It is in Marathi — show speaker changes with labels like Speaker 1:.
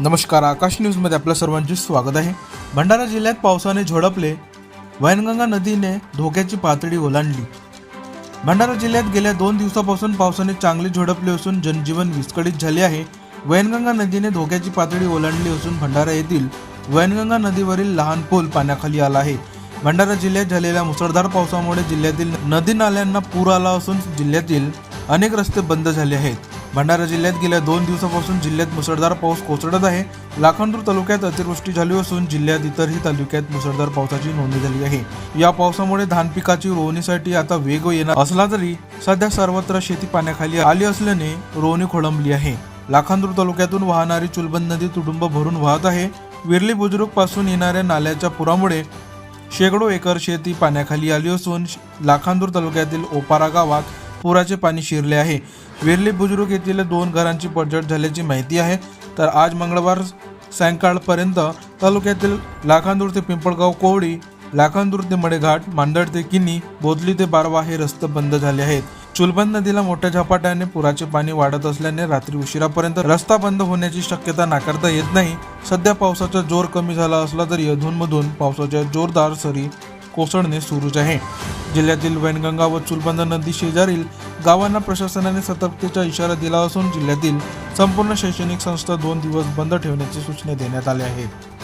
Speaker 1: नमस्कार आकाश न्यूजमध्ये आपल्या सर्वांचे स्वागत आहे. भंडारा जिल्ह्यात पावसाने झोडपले. वैनगंगा नदीने धोक्याची पातळी ओलांडली. भंडारा जिल्ह्यात गेल्या दोन दिवसापासून पावसाने चांगले झोडपले असून जनजीवन विस्कळीत झाले आहे. वैनगंगा नदीने धोक्याची पातळी ओलांडली असून भंडारा येथील वैनगंगा नदीवरील लहान पूल पाण्याखाली आला आहे. भंडारा जिल्ह्यात झालेल्या मुसळधार पावसामुळे जिल्ह्यातील नदी नाल्यांना पूर आला असून जिल्ह्यातील अनेक रस्ते बंद झाले आहेत. भंडारा जिल्ह्यात गेल्या दोन दिवसापासून जिल्ह्यात मुसळधार पाऊस कोसळत आहे. लाखांदूर तालुक्यात अतिवृष्टी झाली असून जिल्ह्यात इतरही तालुक्यात मुसळधार पावसाची नोंदणी झाली आहे. या पावसामुळे धान पिकाची रोवणीसाठी आता वेग येणार असला तरी सध्या सर्वत्र शेती पाण्याखाली आली असल्याने रोवणी खोळंबली आहे. लाखांदूर तालुक्यातून वाहणारी चुलबंद नदी तुडुंब भरून वाहत आहे. विरली बुजुर्गपासून येणाऱ्या नाल्याच्या पुरामुळे शेकडो एकर शेती पाण्याखाली आली असून लाखांदूर तालुक्यातील ओपारा गावात पुराचे पाणी शिरले आहे. वेर्ली बुजुर्ग येथील दोन घरांची पडझड झाल्याची माहिती आहे. तर आज मंगळवार सायंकाळपर्यंत तालुक्यातील लाखांदूर ते पिंपळगाव कोवडी लाखांदूर ते मडेघाट मांदड ते किनी बोदली ते बारवा हे रस्ते बंद झाले आहेत. चुलबंद नदीला मोठ्या झपाट्याने पुराचे पाणी वाढत असल्याने रात्री उशिरापर्यंत रस्ता बंद होण्याची शक्यता नाकारता येत नाही. सध्या पावसाचा जोर कमी झाला असला तरी अधूनमधून पावसाच्या जोरदार सरी कोसळणे सुरूच आहे. जिल्ह्यातील वैनगंगा व चुलबंद नदी शेजारील गावांना प्रशासनाने सतर्कतेचा इशारा दिला असून जिल्ह्यातील संपूर्ण शैक्षणिक संस्था दोन दिवस बंद ठेवण्याची सूचना देण्यात आल्या आहेत.